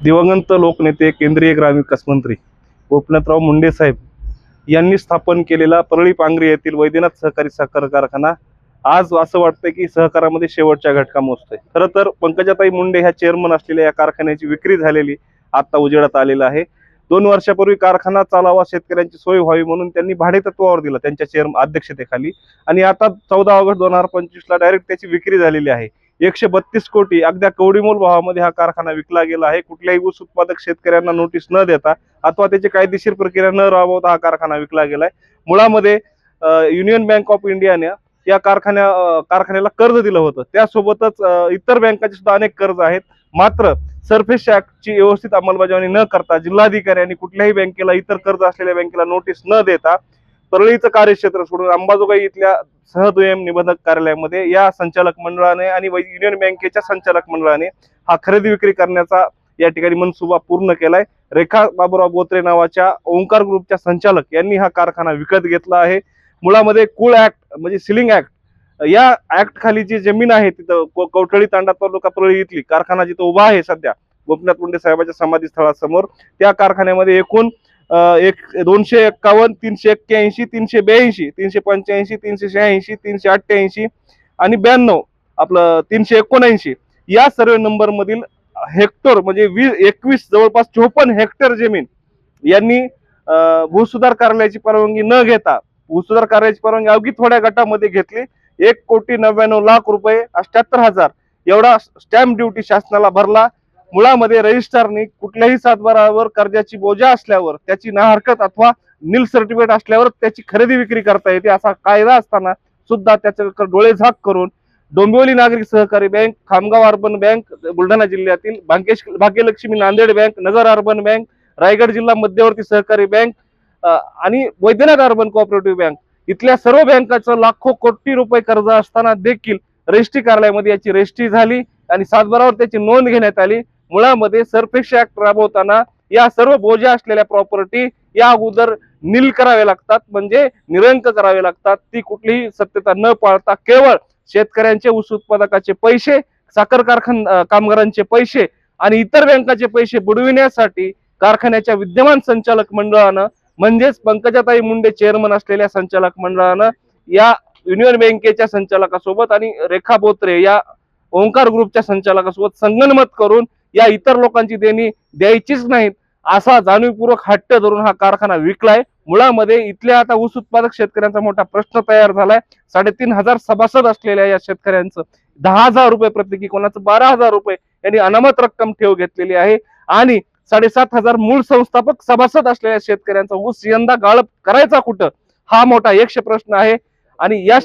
दिवंगत लोकनेते केंद्रीय ग्रामविकास मंत्री गोपनाथराव मुंडे साहेब यांनी स्थापन केलेला परळी पांगरी येथील वैद्यनाथ सहकारी साखर कारखाना आज असं वाटतं की सहकारामध्ये शेवटच्या घटका मोजतोय. खरं तर पंकजाताई मुंडे ह्या चेअरमन असलेल्या या कारखान्याची विक्री झालेली आता उजेडात आलेलं आहे. दोन वर्षापूर्वी कारखाना चालावा शेतकऱ्यांची सोय व्हावी म्हणून त्यांनी भाडे तत्वावर दिलं त्यांच्या चेअर अध्यक्षतेखाली. आणि आता चौदा ऑगस्ट दोन हजार पंचवीसला डायरेक्ट त्याची विक्री झालेली आहे. एकशे बत्तीस कोटी अगद्या कवडीमोल भावामध्ये हा कारखाना विकला गेला आहे. कुठल्याही ऊस उत्पादक शेतकऱ्यांना नोटीस न देता अथवा त्याची कायदेशीर प्रक्रिया न राबवता हा कारखाना विकला गेलाय. मुळामध्ये युनियन बँक ऑफ इंडियाने या कारखान्या कारखान्याला कर्ज दिलं होतं. त्यासोबतच इतर बँकांचे सुद्धा अनेक कर्ज आहेत. मात्र सरफेस ऍक्टची व्यवस्थित अंमलबजावणी न करता जिल्हाधिकाऱ्यांनी कुठल्याही बँकेला इतर कर्ज असलेल्या बँकेला नोटीस न देता परळीचं कार्यक्षेत्र सोडून अंबाजोगाई इथल्या सहदुयम निबंधक कार्यालयामध्ये या संचालक मंडळाने आणि युनियन बँकेच्या संचालक मंडळाने हा खरेदी विक्री करण्याचा या ठिकाणी मनसुबा पूर्ण केलाय. रेखा बाबुराव बोत्रे नावाच्या ओंकार ग्रुपच्या संचालक यांनी हा कारखाना विकत घेतला आहे. मुळामध्ये कुळ ऍक्ट म्हणजे सिलिंग ऍक्ट या ऍक्ट खाली जी जमीन आहे तिथं कवठळी तांडा तालुका परळी इथली कारखाना जिथं उभा आहे सध्या गोपीनाथ मुंडे साहेबाच्या समाधी स्थळासमोर त्या कारखान्यामध्ये एकूण एक दोनशे एक्कावन्न तीनशे एक्क्याऐंशी तीनशे ब्याऐंशी तीनशे पंच्याऐंशी तीनशे शहाऐंशी तीनशे अठ्ठ्याऐंशी आणि ब्याण्णव आपलं तीनशे एकोणऐंशी. या सर्व नंबर मधील हेक्टर म्हणजे वीस एकवीस जवळपास चोपन्न हेक्टर जमीन यांनी भूसुधार कार्यालयाची परवानगी न घेता भूसुधार कार्यालयाची परवानगी अवघी थोड्या गटामध्ये घेतली. एक कोटी नव्याण्णव लाख रुपये अठ्याहत्तर हजार एवढा स्टॅम्प ड्युटी शासनाला भरला. मुळामध्ये रजिस्ट्रारनी कुठल्याही सातबारावर कर्जाची बोजा असल्यावर त्याची ना हरकत अथवा नील सर्टिफिकेट असल्यावर त्याची खरेदी विक्री करता येते असा कायदा असताना सुद्धा त्याच्या डोळे झाक करून डोंबिवली नागरिक सहकारी bank Khamgaon urban bank Buldhana जिल्ह्यातील Bhagyesh Bhagyalakshmi Nanded bank Nagar urban bank Raigad जिल्हा मध्यवर्ती सहकारी बँक आणि वैद्यनाथ अर्बन कोऑपरेटिव्ह बँक. इथल्या सर्व बँकाचं लाखो कोटी रुपये कर्ज असताना देखील रजिस्ट्री कार्यालयामध्ये याची रजिस्ट्री झाली आणि सातबारावर त्याची नोंद घेण्यात आली. मुळामध्ये सरफेस ऍक्ट राबवताना या सर्व बोजा असलेल्या प्रॉपर्टी या अगोदर नील करावे लागतात. म्हणजे निरंक करावे लागतात. ती कुठलीही सत्यता न पाळता केवळ शेतकऱ्यांचे ऊस उत्पादकाचे पैसे साखर कारखान कामगारांचे पैसे आणि इतर बँकाचे पैसे बुडविण्यासाठी कारखान्याच्या विद्यमान संचालक मंडळानं म्हणजेच पंकजाताई मुंडे चेअरमन असलेल्या संचालक मंडळानं या युनियन बँकेच्या संचालकासोबत आणि रेखा बोत्रे या ओंकार ग्रुपच्या संचालकासोबत संगनमत करून या इतर लोकांची देणी द्यायचीच नाहीत असा जाणीवपूर्वक हट्ट धरून हा कारखाना विकलाय. मुळामध्ये इथल्या आता ऊस उत्पादक शेतकऱ्यांचा मोठा प्रश्न तयार झालाय. साडेतीन हजार सभासद असलेल्या या शेतकऱ्यांचं दहा हजार रुपये प्रत्येकी कोणाचं? बारा हजार रुपये यांनी अनामत रक्कम ठेव घेतलेली आहे. आणि साडेसात हजार मूळ संस्थापक सभासद असलेल्या शेतकऱ्यांचा ऊस यंदा गाळप करायचा कुठं? हा मोठा यक्ष प्रश्न आहे. आणि या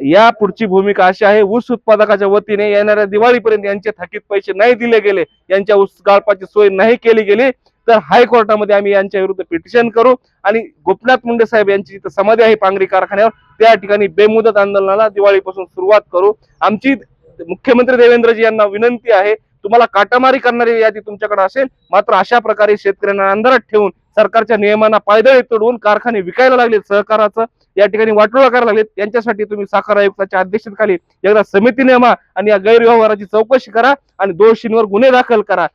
या पुढची भूमिका अशी आहे ऊस उत्पादकाच्या वतीने येणाऱ्या दिवाळीपर्यंत यांचे थकीत पैसे नाही दिले गेले यांच्या ऊस गाळपाची सोय नाही केली गेली तर हायकोर्टामध्ये आम्ही यांच्या विरुद्ध पिटिशन करू आणि गोपीनाथ मुंडे साहेब यांची जिथं समाधी आहे पांगरी कारखान्यावर त्या ठिकाणी बेमुदत आंदोलनाला दिवाळीपासून सुरुवात करू. आमची मुख्यमंत्री देवेंद्रजी यांना विनंती आहे तुम्हाला काटामारी करणारी यादी तुमच्याकडे असेल मात्र अशा प्रकारे शेतकऱ्यांना अंधारात ठेवून सरकारच्या नियमांना पायदळी तोडवून कारखाने विकायला लागले सहकाराचं या ठिकाणी वाटोळा करायला लागलेत. यांच्यासाठी तुम्ही साखर आयुक्ताच्या अध्यक्षतेखाली एकदा समिती नेमा आणि या गैरव्यवहाराची चौकशी करा आणि दोषींवर गुन्हे दाखल करा.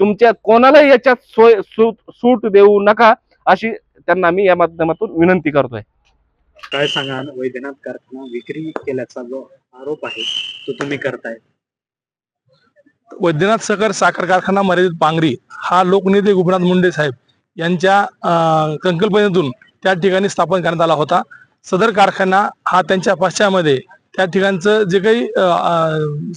तुमच्या कोणालाही याच्यात सोय सूट सूट देऊ नका अशी त्यांना मी या माध्यमातून विनंती करतोय. काय सांगा वैद्यनाथ कारखाना विक्री केल्याचा जो आरोप आहे तो तुम्ही करताय? वैद्यनाथ सहकार साखर कारखाना मर्यादित पांगरी हा लोकनेते गोपीनाथ मुंडे साहेब यांच्या संकल्पनेतून त्या ठिकाणी स्थापन करण्यात आला होता. सदर कारखाना हा त्यांच्या पश्चामध्ये त्या ठिकाणचं जे काही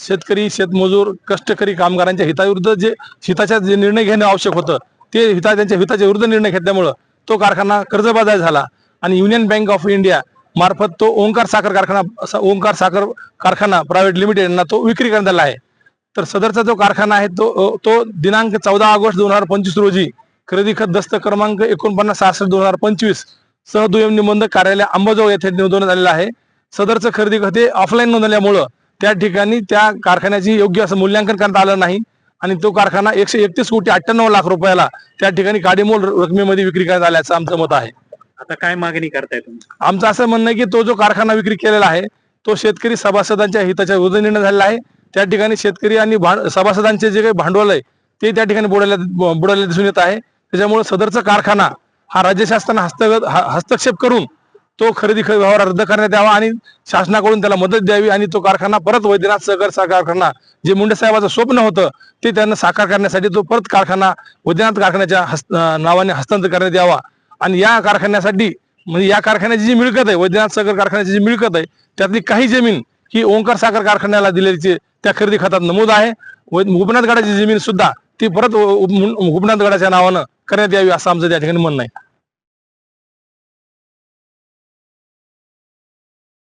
शेतकरी शेतमजूर कष्टकरी कामगारांच्या हिताविरुद्ध जे हिताच्या जे निर्णय घेणं आवश्यक होतं ते हिता त्यांच्या हिताच्या विरुद्ध निर्णय घेतल्यामुळं तो कारखाना कर्जबाजार झाला. आणि युनियन बँक ऑफ इंडिया मार्फत तो ओंकार साखर कारखाना असा ओंकार साखर कारखाना प्रायव्हेट लिमिटेड यांना तो विक्री करण्यात आला आहे. तर सदरचा जो कारखाना आहे तो तो दिनांक चौदा ऑगस्ट दोन हजार पंचवीस रोजी खरेदी खत दस्त क्रमांक एकोणपन्नास सहासष्ट दोन हजार पंचवीस सह दुय्यम निबंधक कार्यालय अंबाजोगाई येथे नोंदवण्यात आलेलं आहे. सदरचं खरेदी खत हे ऑफलाईन नोंदवल्यामुळं त्या ठिकाणी त्या कारखान्याची योग्य असं मूल्यांकन करण्यात आलं नाही आणि तो कारखाना एकशे एकतीस कोटी अठ्ठ्याण्णव लाख रुपयाला त्या ठिकाणी काडीमोल रकमेमध्ये विक्री करण्यात आल्याचं आमचं मत आहे. आता काय मागणी करताय तुम्ही? आमचं असं म्हणणं आहे की तो जो कारखाना विक्री केलेला आहे तो शेतकरी सभासदांच्या हिताच्या विरुद्ध निर्णय झालेला आहे. त्या ठिकाणी शेतकरी आणि सभासदांचे जे काही भांडवल आहे ते त्या ठिकाणी बुडायला बुडायला दिसून येत आहे. त्याच्यामुळे सदरचा कारखाना हा राज्य शासनाने हस्तगत ह- हस्तक्षेप करून तो खरेदी ख- व्यवहार रद्द करण्यात यावा आणि शासनाकडून त्याला मदत द्यावी आणि तो कारखाना परत वैद्यनाथ सहकार कारखाना जे मुंडे साहेबाचं स्वप्न होतं ते त्यांना साकार करण्यासाठी तो परत कारखाना वैद्यनाथ कारखान्याच्या हस्त नावाने हस्तांतर करण्यात यावा. आणि या कारखान्यासाठी म्हणजे या कारखान्याची जी मिळकत आहे वैद्यनाथ साखर कारखान्याची जी मिळकत आहे त्यातली काही जमीन ही ओंकार साखर कारखान्याला दिलेली त्या खरेदी खात्यात नमूद आहे. व गडाची जमीन सुद्धा ती परत गोपीनाथ गडाच्या नावानं करण्यात यावी असं आमचं त्या ठिकाणी म्हणणं आहे.